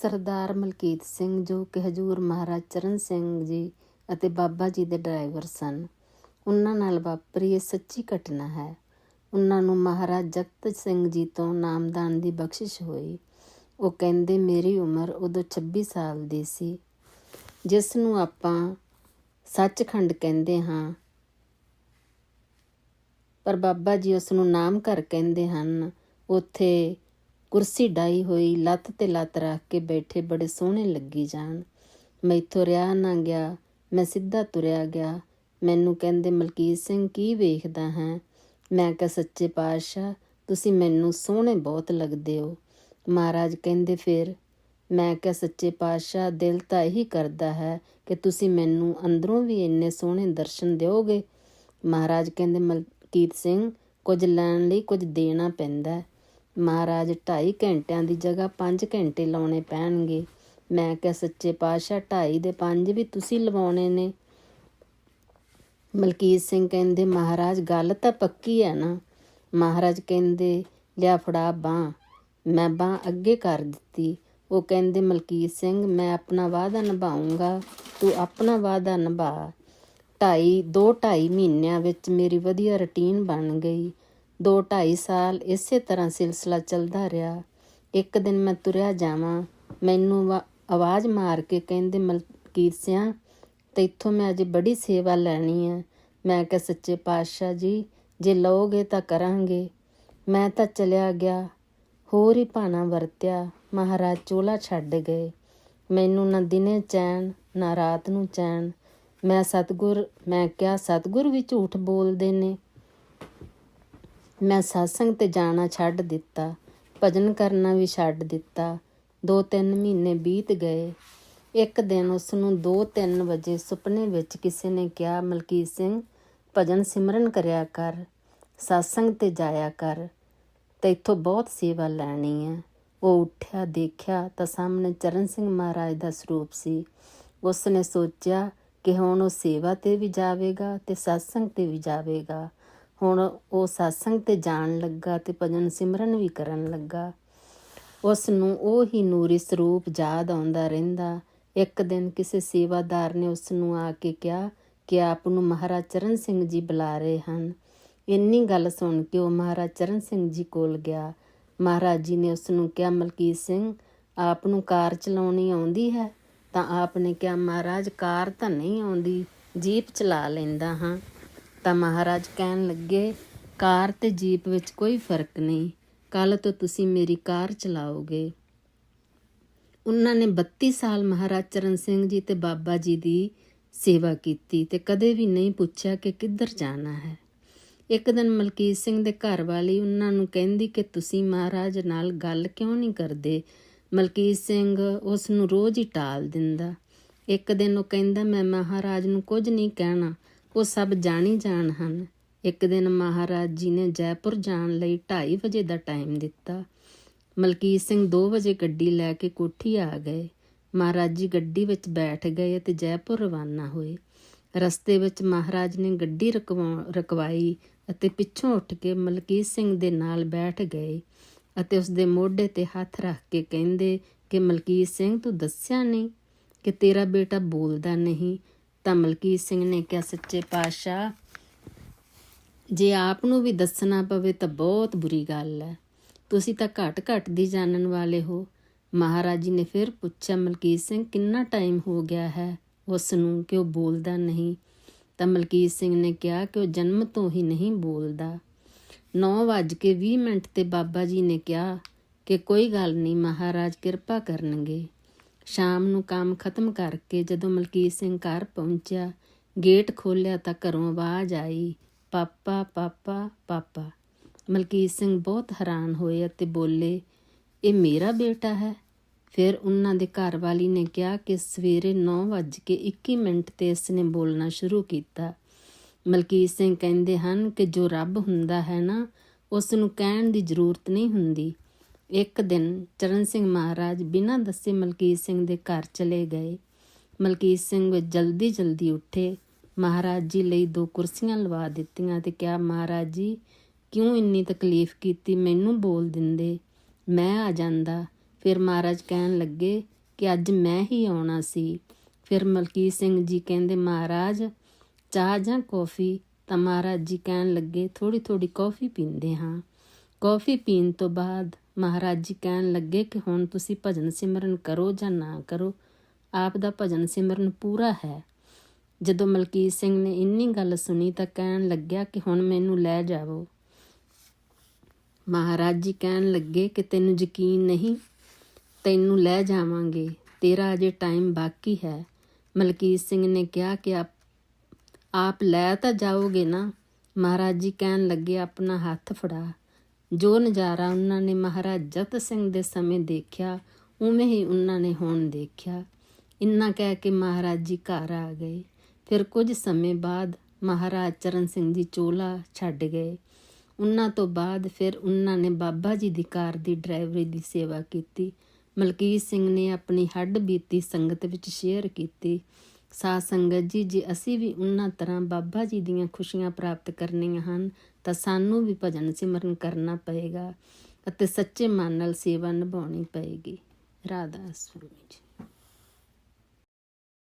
ਸਰਦਾਰ ਮਲਕੀਤ ਸਿੰਘ, ਜੋ ਕਿ ਹਜੂਰ ਮਹਾਰਾਜ ਚਰਨ ਸਿੰਘ ਜੀ ਅਤੇ ਬਾਬਾ ਜੀ ਦੇ ਡਰਾਈਵਰ ਸਨ। ਉਹਨਾਂ ਨਾਲ ਵਾਪਰੀ ਇਹ ਸੱਚੀ ਘਟਨਾ ਹੈ। ਉਹਨਾਂ ਨੂੰ ਮਹਾਰਾਜ ਜਗਤ ਸਿੰਘ ਜੀ ਤੋਂ ਨਾਮਦਾਨ ਦੀ ਬਖਸ਼ਿਸ਼ ਹੋਈ। ਉਹ ਕਹਿੰਦੇ, ਮੇਰੀ ਉਮਰ ਉਦੋਂ 26 ਸਾਲ ਦੀ ਸੀ। ਜਿਸ ਨੂੰ ਆਪਾਂ ਸੱਚਖੰਡ ਕਹਿੰਦੇ ਹਾਂ। ਪਰ ਬਾਬਾ ਜੀ ਉਸ ਨੂੰ ਨਾਮ ਘਰ ਕਹਿੰਦੇ ਹਨ। ਉੱਥੇ ਕੁਰਸੀ ਡਾਈ ਹੋਈ ਲੱਤ ਤੇ ਲੱਤ ਰੱਖ ਕੇ ਬੈਠੇ ਬੜੇ ਸੋਹਣੇ ਲੱਗੀ ਜਾਣ। ਮੈਥੋਂ ਰਿਆ ਨਾ ਗਿਆ, ਮੈਂ ਸਿੱਧਾ ਤੁਰਿਆ ਗਿਆ। ਮੈਨੂੰ ਕਹਿੰਦੇ, ਮਲਕੀਤ ਸਿੰਘ, ਕੀ ਵੇਖਦਾ ਹੈ? ਮੈਂ ਕਿਹਾ, ਸੱਚੇ ਪਾਤਸ਼ਾਹ, ਤੁਸੀਂ ਮੈਨੂੰ ਸੋਹਣੇ ਬਹੁਤ ਲੱਗਦੇ ਹੋ। ਮਹਾਰਾਜ ਕਹਿੰਦੇ ਫਿਰ, ਮੈਂ ਕਿਹਾ, ਸੱਚੇ ਪਾਤਸ਼ਾਹ, ਦਿਲ ਤਾਂ ਇਹੀ ਕਰਦਾ ਹੈ ਕਿ ਤੁਸੀਂ ਮੈਨੂੰ ਅੰਦਰੋਂ ਵੀ ਇੰਨੇ ਸੋਹਣੇ ਦਰਸ਼ਨ ਦਿਓਗੇ। ਮਹਾਰਾਜ ਕਹਿੰਦੇ, ਮਲਕੀਤ ਸਿੰਘ, ਕੁਝ ਲੈਣ ਲਈ ਕੁਝ ਦੇਣਾ ਪੈਂਦਾ ਮਹਾਰਾਜ, ਢਾਈ ਘੰਟਿਆਂ ਦੀ ਜਗ੍ਹਾ 5 ਘੰਟੇ ਲਾਉਣੇ ਪੈਣਗੇ। ਮੈਂ ਕਿਹਾ, ਸੱਚੇ ਪਾਤਸ਼ਾਹ, ਢਾਈ ਦੇ 5 ਵੀ ਤੁਸੀਂ ਲਵਾਉਣੇ ਨੇ। ਮਲਕੀਤ ਸਿੰਘ ਕਹਿੰਦੇ, ਮਹਾਰਾਜ, ਗੱਲ ਤਾਂ ਪੱਕੀ ਹੈ ਨਾ? ਮਹਾਰਾਜ ਕਹਿੰਦੇ, ਲਿਆ ਫੜਾ ਬਾਹ। ਮੈਂ ਬਾਹ ਅੱਗੇ ਕਰ ਦਿੱਤੀ। ਉਹ ਕਹਿੰਦੇ, ਮਲਕੀਤ ਸਿੰਘ, ਮੈਂ ਆਪਣਾ ਵਾਅਦਾ ਨਿਭਾਉਂਗਾ ਤੂੰ ਆਪਣਾ ਵਾਅਦਾ ਨਿਭਾ। ਢਾਈ, ਦੋ ਢਾਈ ਮਹੀਨਿਆਂ ਵਿੱਚ ਮੇਰੀ ਵਧੀਆ ਰੁਟੀਨ ਬਣ ਗਈ। ਦੋ ਢਾਈ ਸਾਲ ਇਸੇ ਤਰ੍ਹਾਂ ਸਿਲਸਿਲਾ ਚੱਲਦਾ ਰਿਹਾ। ਇੱਕ ਦਿਨ ਮੈਂ ਤੁਰਿਆ ਜਾਵਾਂ। ਮੈਨੂੰ ਵਾ- ਆਵਾਜ਼ ਮਾਰ ਕੇ ਕਹਿੰਦੇ, ਮਲਕੀਤ ਸਿਆਂ, ਤੈਥੋਂ ਮੈਂ ਅਜੇ ਬੜੀ ਸੇਵਾ ਲੈਣੀ ਹੈ ਮੈਂ ਕਿਹਾ, ਸੱਚੇ ਪਾਤਸ਼ਾਹ ਜੀ, ਜੇ ਲਓਗੇ ਤਾਂ ਕਰਾਂਗੇ। ਮੈਂ ਤਾਂ ਚਲਿਆ ਗਿਆ। ਹੋਰ ਹੀ ਭਾਣਾ ਵਰਤਿਆ। ਮਹਾਰਾਜ ਚੋਲਾ ਛੱਡ ਗਏ। ਮੈਨੂੰ ਨਾ ਦਿਨੇ ਚੈਨ, ਨਾ ਰਾਤ ਨੂੰ ਚੈਨ। ਮੈਂ ਸਤਗੁਰ, ਮੈਂ ਕਿਹਾ, ਸਤਗੁਰ ਵੀ ਝੂਠ ਬੋਲਦੇ ਨੇ। ਮੈਂ satsang ਤੇ ਜਾਣਾ ਛੱਡ ਦਿੱਤਾ, ਭਜਨ ਕਰਨਾ ਵੀ ਛੱਡ ਦਿੱਤਾ। ਦੋ ਤਿੰਨ ਮਹੀਨੇ ਬੀਤ ਗਏ। ਇੱਕ ਦਿਨ ਉਸ ਨੂੰ 2-3 ਵਜੇ ਸੁਪਨੇ ਵਿੱਚ ਕਿਸੇ ਨੇ ਕਿਹਾ, ਮਲਕੀਤ ਸਿੰਘ, ਭਜਨ ਸਿਮਰਨ ਕਰਿਆ ਕਰ satsang ਤੇ ਜਾਇਆ ਕਰ। ਤੇ ਇੱਥੋਂ ਬਹੁਤ ਸੇਵਾ ਲੈਣੀ ਹੈ। ਉਹ ਉੱਠਿਆ, ਦੇਖਿਆ ਤਾਂ ਸਾਹਮਣੇ ਚਰਨ ਸਿੰਘ ਮਹਾਰਾਜ ਦਾ ਸਰੂਪ ਸੀ। ਉਸ ਨੇ ਸੋਚਿਆ ਕਿ ਹੁਣ ਉਹ ਸੇਵਾ ਤੇ ਵੀ ਜਾਵੇਗਾ ਤੇ satsang ਤੇ ਵੀ ਜਾਵੇਗਾ। ਹੁਣ ਉਹ satsang ਤੇ ਜਾਣ ਲੱਗਾ ਤੇ ਭਜਨ ਸਿਮਰਨ ਵੀ ਕਰਨ ਲੱਗਾ। ਉਸ ਨੂੰ ਉਹ ਹੀ ਨੂਰੀ ਸਰੂਪ ਯਾਦ ਆਉਂਦਾ ਰਹਿੰਦਾ। ਇੱਕ ਦਿਨ ਕਿਸੇ ਸੇਵਾਦਾਰ ਨੇ ਉਸ ਨੂੰ ਆ ਕੇ ਕਿਹਾ ਕਿ ਆਪ ਨੂੰ ਮਹਾਰਾਜ ਚਰਨ ਸਿੰਘ ਜੀ ਬੁਲਾ ਰਹੇ ਹਨ। ਇੰਨੀ ਗੱਲ ਸੁਣ ਕੇ ਉਹ ਮਹਾਰਾਜ ਚਰਨ ਸਿੰਘ ਜੀ ਕੋਲ ਗਿਆ। ਮਹਾਰਾਜ ਜੀ ਨੇ ਉਸ ਨੂੰ ਕਿਹਾ, ਮਲਕੀਤ ਸਿੰਘ, ਆਪ ਨੂੰ ਕਾਰ ਚਲਾਉਣੀ ਆਉਂਦੀ ਹੈ? ਤਾਂ ਆਪ ਨੇ ਕਿਹਾ, ਮਹਾਰਾਜ, ਕਾਰ ਤਾਂ ਨਹੀਂ ਆਉਂਦੀ, ਜੀਪ ਚਲਾ ਲੈਂਦਾ ਹਾਂ। ਤਾਂ ਮਹਾਰਾਜ ਕਹਿਣ ਲੱਗੇ, ਕਾਰ ਤੇ ਜੀਪ ਵਿੱਚ ਕੋਈ ਫ਼ਰਕ ਨਹੀਂ ਕੱਲ ਤੋਂ ਤੁਸੀਂ ਮੇਰੀ ਕਾਰ ਚਲਾਓਗੇ। ਉਹਨਾਂ ਨੇ 32 ਸਾਲ ਮਹਾਰਾਜ ਚਰਨ ਸਿੰਘ ਜੀ ਤੇ ਬਾਬਾ ਜੀ ਦੀ ਸੇਵਾ ਕੀਤੀ ਤੇ ਕਦੇ ਵੀ ਨਹੀਂ ਪੁੱਛਿਆ ਕਿ ਕਿੱਧਰ ਜਾਣਾ ਹੈ। ਇੱਕ ਦਿਨ ਮਲਕੀਤ ਸਿੰਘ ਦੇ ਘਰ ਵਾਲੀ ਉਹਨਾਂ ਨੂੰ ਕਹਿੰਦੀ ਕਿ ਤੁਸੀਂ ਮਹਾਰਾਜ ਨਾਲ ਗੱਲ ਕਿਉਂ ਨਹੀਂ ਕਰਦੇ? ਮਲਕੀਤ ਸਿੰਘ ਉਸ ਨੂੰ ਰੋਜ਼ ਹੀ ਟਾਲ ਦਿੰਦਾ। ਇੱਕ ਦਿਨ ਉਹ ਕਹਿੰਦਾ, ਮੈਂ ਮਹਾਰਾਜ ਨੂੰ ਕੁਝ ਨਹੀਂ ਕਹਿਣਾ। ਉਹ ਸਭ ਜਾਣੀ ਜਾਣ ਹਨ। ਇੱਕ ਦਿਨ ਮਹਾਰਾਜ ਜੀ ਨੇ ਜੈਪੁਰ ਜਾਣ ਲਈ 2:30 ਵਜੇ ਦਾ ਟਾਈਮ ਦਿੱਤਾ। ਮਲਕੀਤ ਸਿੰਘ 2 ਵਜੇ ਗੱਡੀ ਲੈ ਕੇ ਕੋਠੀ ਆ ਗਏ। ਮਹਾਰਾਜ ਜੀ ਗੱਡੀ ਵਿੱਚ ਬੈਠ ਗਏ ਤੇ ਜੈਪੁਰ ਰਵਾਨਾ ਹੋਏ। ਰਸਤੇ ਵਿੱਚ ਮਹਾਰਾਜ ਨੇ ਗੱਡੀ ਰਕਵਾ- ਰਕਵਾਈ ਅਤੇ ਪਿੱਛੋਂ ਉੱਠ ਕੇ ਮਲਕੀਤ ਸਿੰਘ ਦੇ ਨਾਲ ਬੈਠ ਗਏ ਅਤੇ ਉਸ ਦੇ ਮੋਢੇ ਤੇ ਹੱਥ ਰੱਖ ਕੇ ਕਹਿੰਦੇ ਕਿ ਮਲਕੀਤ ਸਿੰਘ ਤੂੰ ਦੱਸਿਆ ਨਹੀਂ ਕਿ ਤੇਰਾ ਬੇਟਾ ਬੋਲਦਾ ਨਹੀਂ। ਤਾਂ ਮਲਕੀਤ ਸਿੰਘ ਨੇ ਕਿਹਾ, ਸੱਚੇ ਪਾਤਸ਼ਾਹ, ਜੇ ਆਪ ਨੂੰ ਵੀ ਦੱਸਣਾ ਪਵੇ ਤਾਂ ਬਹੁਤ ਬੁਰੀ ਗੱਲ ਹੈ। ਤੁਸੀਂ ਤਾਂ ਘਟ ਘਟ ਦੀ ਜਾਣਨ ਵਾਲੇ ਹੋ। ਮਹਾਰਾਜ ਜੀ ਨੇ ਫਿਰ ਪੁੱਛਿਆ, ਮਲਕੀਤ ਸਿੰਘ, ਕਿੰਨਾ ਟਾਈਮ ਹੋ ਗਿਆ ਹੈ? ਉਸ ਨੂੰ ਕਿ ਉਹ ਬੋਲਦਾ ਨਹੀਂ? ਤਾਂ ਮਲਕੀਤ ਸਿੰਘ ਨੇ ਕਿਹਾ ਕਿ ਉਹ ਜਨਮ ਤੋਂ ਹੀ ਨਹੀਂ ਬੋਲਦਾ? 9:20 ਮਿੰਟ ਤੇ ਬਾਬਾ ਜੀ ਨੇ ਕਿਹਾ ਕਿ ਕੋਈ ਗੱਲ ਨਹੀਂ, ਮਹਾਰਾਜ ਕਿਰਪਾ ਕਰਨਗੇ। ਸ਼ਾਮ ਨੂੰ ਕੰਮ ਖਤਮ ਕਰਕੇ ਜਦੋਂ ਮਲਕੀਤ ਸਿੰਘ ਘਰ ਪਹੁੰਚਿਆ, ਗੇਟ ਖੋਲ੍ਹਿਆ ਤਾਂ ਘਰੋਂ ਆਵਾਜ਼ ਆਈ, ਪਾਪਾ ਪਾਪਾ ਪਾਪਾ। ਮਲਕੀਤ ਸਿੰਘ ਬਹੁਤ ਹੈਰਾਨ ਹੋਏ ਅਤੇ ਬੋਲੇ, ਇਹ ਮੇਰਾ ਬੇਟਾ ਹੈ? ਫਿਰ ਉਹਨਾਂ ਦੇ ਘਰ ਵਾਲੀ ਨੇ ਕਿਹਾ ਕਿ ਸਵੇਰੇ 9:21 ਮਿੰਟ ਤੇ ਇਸ ਨੇ ਬੋਲਣਾ ਸ਼ੁਰੂ ਕੀਤਾ। ਮਲਕੀਤ ਸਿੰਘ ਕਹਿੰਦੇ ਹਨ ਕਿ ਜੋ ਰੱਬ ਹੁੰਦਾ ਹੈ ਨਾ, ਉਸ ਨੂੰ ਕਹਿਣ ਦੀ ਜ਼ਰੂਰਤ ਨਹੀਂ ਹੁੰਦੀ। ਇੱਕ ਦਿਨ ਚਰਨ ਸਿੰਘ ਮਹਾਰਾਜ ਬਿਨਾਂ ਦੱਸੇ ਮਲਕੀਤ ਸਿੰਘ ਦੇ ਘਰ ਚਲੇ ਗਏ। ਮਲਕੀਤ ਸਿੰਘ ਜਲਦੀ ਜਲਦੀ ਉੱਠੇ। ਮਹਾਰਾਜ ਜੀ ਲਈ ਦੋ ਕੁਰਸੀਆਂ ਲਵਾ ਦਿੱਤੀਆਂ ਤੇ ਕਿਹਾ, ਮਹਾਰਾਜ ਜੀ, ਕਿਉਂ ਇੰਨੀ ਤਕਲੀਫ ਕੀਤੀ? ਮੈਨੂੰ ਬੋਲ ਦਿੰਦੇ। ਮੈਂ ਆ ਜਾਂਦਾ। ਫਿਰ ਮਹਾਰਾਜ ਕਹਿਣ ਲੱਗੇ ਕਿ ਅੱਜ ਮੈਂ ਹੀ ਆਉਣਾ ਸੀ। ਫਿਰ ਮਲਕੀਤ ਸਿੰਘ ਜੀ ਕਹਿੰਦੇ, ਮਹਾਰਾਜ, ਚਾਹ ਜਾਂ ਕੌਫੀ? ਤਾਂ ਮਹਾਰਾਜ ਜੀ ਕਹਿਣ ਲੱਗੇ ਥੋੜੀ ਥੋੜੀ ਕੌਫੀ ਪੀਂਦੇ ਹਾਂ। ਕੌਫੀ ਪੀਣ ਤੋਂ ਬਾਅਦ ਮਹਾਰਾਜ ਜੀ ਕਹਿਣ ਲੱਗੇ ਕਿ ਹੁਣ ਤੁਸੀਂ ਭਜਨ ਸਿਮਰਨ ਕਰੋ ਜਾਂ ਨਾ ਕਰੋ, ਆਪ ਦਾ ਭਜਨ ਸਿਮਰਨ ਪੂਰਾ ਹੈ। ਜਦੋਂ ਮਲਕੀਤ ਸਿੰਘ ਨੇ ਇੰਨੀ ਗੱਲ ਸੁਣੀ ਤਾਂ ਕਹਿਣ ਲੱਗਿਆ ਕਿ ਹੁਣ ਮੈਨੂੰ ਲੈ ਜਾਵੋ। ਮਹਾਰਾਜ ਜੀ ਕਹਿਣ ਲੱਗੇ ਕਿ ਤੈਨੂੰ ਯਕੀਨ ਨਹੀਂ, ਤੈਨੂੰ ਲੈ ਜਾਵਾਂਗੇ, ਤੇਰਾ ਅਜੇ ਟਾਈਮ ਬਾਕੀ ਹੈ। ਮਲਕੀਤ ਸਿੰਘ ਨੇ ਕਿਹਾ ਕਿ ਆਪ ਆਪ ਲੈ ਤਾਂ ਜਾਓਗੇ ਨਾ। ਮਹਾਰਾਜ ਜੀ ਕਹਿਣ ਲੱਗੇ, ਆਪਣਾ ਹੱਥ ਫੜਾ। ਜੋ ਨਜ਼ਾਰਾ ਉਹਨਾਂ ਨੇ ਮਹਾਰਾਜ ਜਗਤ ਸਿੰਘ ਦੇ ਸਮੇਂ ਦੇਖਿਆ, ਉਵੇਂ ਹੀ ਉਹਨਾਂ ਨੇ ਹੁਣ ਦੇਖਿਆ। ਇੰਨਾ ਕਹਿ ਕੇ ਮਹਾਰਾਜ ਜੀ ਘਰ ਆ ਗਏ। ਫਿਰ ਕੁਝ ਸਮੇਂ ਬਾਅਦ ਮਹਾਰਾਜ ਚਰਨ ਸਿੰਘ ਜੀ ਚੋਲਾ ਛੱਡ ਗਏ। ਉਹਨਾਂ ਤੋਂ ਬਾਅਦ ਫਿਰ ਉਹਨਾਂ ਨੇ ਬਾਬਾ ਜੀ ਦੀ ਕਾਰ ਦੀ ਡਰਾਈਵਰੀ ਦੀ ਸੇਵਾ ਕੀਤੀ। ਮਲਕੀਤ ਸਿੰਘ ਨੇ ਆਪਣੀ ਹੱਡ ਬੀਤੀ ਸੰਗਤ ਵਿੱਚ ਸ਼ੇਅਰ ਕੀਤੀ। ਸਾਧ ਸੰਗਤ ਜੀ, ਜੇ ਅਸੀਂ ਵੀ ਉਹਨਾਂ ਤਰ੍ਹਾਂ ਬਾਬਾ ਜੀ ਦੀਆਂ ਖੁਸ਼ੀਆਂ ਪ੍ਰਾਪਤ ਕਰਨੀਆਂ ਹਨ, ਤਾਂ ਸਾਨੂੰ ਵੀ ਭਜਨ ਸਿਮਰਨ ਕਰਨਾ ਪਏਗਾ ਅਤੇ ਸੱਚੇ ਮਨ ਨਾਲ ਸੇਵਾ ਨਿਭਾਉਣੀ ਪਏਗੀ। ਰਾਧਾ ਸਵਾਮੀ ਜੀ।